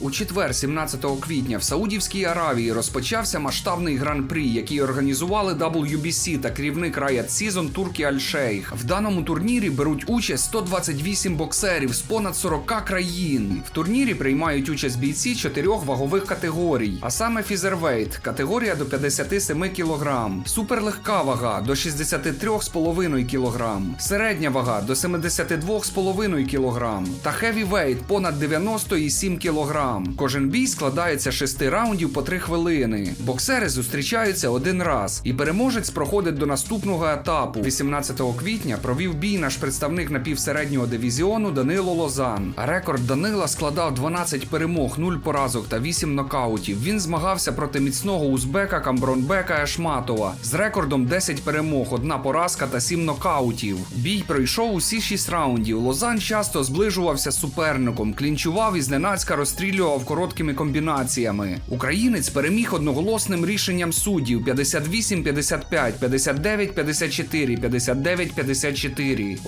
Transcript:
У четвер, 17 квітня, в Саудівській Аравії розпочався масштабний гран-прі, який організували WBC та керівник Riot Season Туркі Аль-Шейх. В даному турнірі беруть участь 128 боксерів з понад 40 країн. В турнірі приймають участь бійці чотирьох вагових категорій, а саме фізервейт, категорія до 57 кг, суперлегка вага до 63,5 кг, середня вага до 72,5 кг та хевівейт понад 90,7 кг. Кожен бій складається з 6 раундів по 3 хвилини. Боксери зустрічаються один раз, і переможець проходить до наступного етапу. 18 квітня провів бій наш представник напівсереднього дивізіону Данило Лозан. Рекорд Данила складав 12 перемог, 0 поразок та 8 нокаутів. Він змагався проти міцного узбека Камбронбека Ешматова з рекордом 10 перемог, одна поразка та 7 нокаутів. Бій пройшов усі 6 раундів. Лозан часто зближувався з суперником, клінчував і зненацька розстрілював короткими комбінаціями. Українець переміг одноголосним рішенням суддів 58-55, 59-54, 59-54.